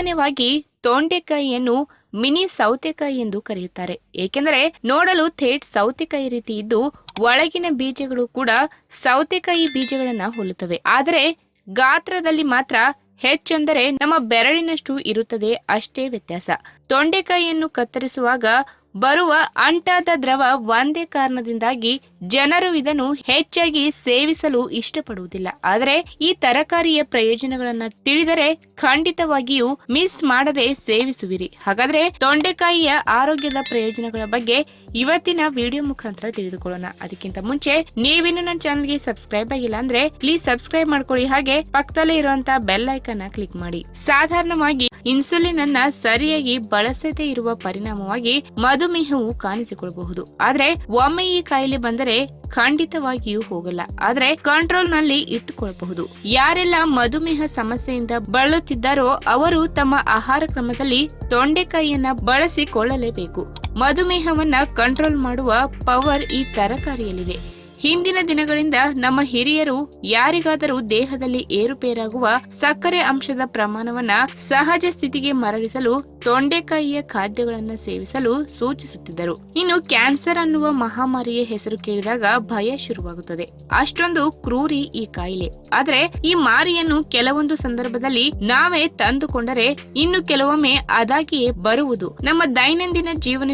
ಸಾಮಾನ್ಯವಾಗಿ ತೊಂಡೆಕಾಯಿಯನ್ನು ಮಿನಿ ಸೌತೆಕಾಯಿ ಎಂದು ಕರೆಯುತ್ತಾರೆ. ಏಕೆಂದರೆ ನೋಡಲು ಥೇಟ್ ಸೌತೆಕಾಯಿ ರೀತಿ ಇದ್ದು, ಒಳಗಿನ ಬೀಜಗಳು ಕೂಡ ಸೌತೆಕಾಯಿ ಬೀಜಗಳನ್ನ ಹೋಲುತ್ತವೆ. ಆದರೆ ಗಾತ್ರದಲ್ಲಿ ಮಾತ್ರ ಹೆಚ್ಚೆಂದರೆ ನಮ್ಮ ಬೆರಳಿನಷ್ಟು ಇರುತ್ತದೆ ಅಷ್ಟೇ ವ್ಯತ್ಯಾಸ. ತೊಂಡೆಕಾಯಿಯನ್ನು ಕತ್ತರಿಸುವಾಗ ಬರುವ ಅಂಟಾದ ದ್ರವ ಒಂದೇ ಕಾರಣದಿಂದಾಗಿ ಜನರು ಇದನ್ನು ಹೆಚ್ಚಾಗಿ ಸೇವಿಸಲು ಇಷ್ಟಪಡುವುದಿಲ್ಲ. ಆದರೆ ಈ ತರಕಾರಿಯ ಪ್ರಯೋಜನಗಳನ್ನ ತಿಳಿದರೆ ಖಂಡಿತವಾಗಿಯೂ ಮಿಸ್ ಮಾಡದೆ ಸೇವಿಸುವಿರಿ. ಹಾಗಾದ್ರೆ ತೊಂಡೆಕಾಯಿಯ ಆರೋಗ್ಯದ ಪ್ರಯೋಜನಗಳ ಬಗ್ಗೆ ಇವತ್ತಿನ ವಿಡಿಯೋ ಮುಖಾಂತರ ತಿಳಿದುಕೊಳ್ಳೋಣ. ಅದಕ್ಕಿಂತ ಮುಂಚೆ ನೀವಿನ್ನು ನನ್ನ ಚಾನಲ್ಗೆ ಸಬ್ಸ್ಕ್ರೈಬ್ ಆಗಿಲ್ಲ ಅಂದ್ರೆ ಪ್ಲೀಸ್ ಸಬ್ಸ್ಕ್ರೈಬ್ ಮಾಡ್ಕೊಳ್ಳಿ. ಹಾಗೆ ಪಕ್ಕದಲ್ಲೇ ಇರುವಂತಹ ಬೆಲ್ ಐಕನ್ ಕ್ಲಿಕ್ ಮಾಡಿ. ಸಾಧಾರಣವಾಗಿ ಇನ್ಸುಲಿನ್ ಅನ್ನ ಸರಿಯಾಗಿ ಬಳಸದೇ ಇರುವ ಪರಿಣಾಮವಾಗಿ ಮಧುಮೇಹವು ಕಾಣಿಸಿಕೊಳ್ಳಬಹುದು. ಆದ್ರೆ ಒಮ್ಮೆ ಈ ಕಾಯಿಲೆ ಬಂದರೆ ಖಂಡಿತವಾಗಿಯೂ ಹೋಗಲ್ಲ. ಆದ್ರೆ ಕಂಟ್ರೋಲ್ನಲ್ಲಿ ಇಟ್ಟುಕೊಳ್ಳಬಹುದು. ಯಾರೆಲ್ಲ ಮಧುಮೇಹ ಸಮಸ್ಯೆಯಿಂದ ಬಳಲುತ್ತಿದ್ದಾರೋ ಅವರು ತಮ್ಮ ಆಹಾರ ಕ್ರಮದಲ್ಲಿ ತೊಂಡೆಕಾಯಿಯನ್ನ ಬಳಸಿಕೊಳ್ಳಲೇಬೇಕು. ಮಧುಮೇಹವನ್ನ ಕಂಟ್ರೋಲ್ ಮಾಡುವ ಪವರ್ ಈ ತರಕಾರಿಯಲ್ಲಿದೆ. ಹಿಂದಿನ ದಿನಗಳಿಂದ ನಮ್ಮ ಹಿರಿಯರು ಯಾರಿಗಾದರೂ ದೇಹದಲ್ಲಿ ಏರುಪೇರಾಗುವ ಸಕ್ಕರೆ ಅಂಶದ ಪ್ರಮಾಣವನ್ನ ಸಹಜ ಸ್ಥಿತಿಗೆ ಮರಳಿಸಲು ತೊಂಡೆಕಾಯಿಯ ಖಾದ್ಯಗಳನ್ನು ಸೇವಿಸಲು ಸೂಚಿಸುತ್ತಿದ್ದರು. ಇನ್ನು ಕ್ಯಾನ್ಸರ್ ಅನ್ನುವ ಮಹಾಮಾರಿಯ ಹೆಸರು ಕೇಳಿದಾಗ ಭಯ ಶುರುವಾಗುತ್ತದೆ. ಅಷ್ಟೊಂದು ಕ್ರೂರಿ ಈ ಕಾಯಿಲೆ. ಆದರೆ ಈ ಮಾರಿಯನ್ನು ಕೆಲವೊಂದು ಸಂದರ್ಭದಲ್ಲಿ ನಾವೇ ತಂದುಕೊಂಡರೆ ಇನ್ನು ಕೆಲವೊಮ್ಮೆ ಅದಾಗಿಯೇ ಬರುವುದು. ನಮ್ಮ ದೈನಂದಿನ ಜೀವನ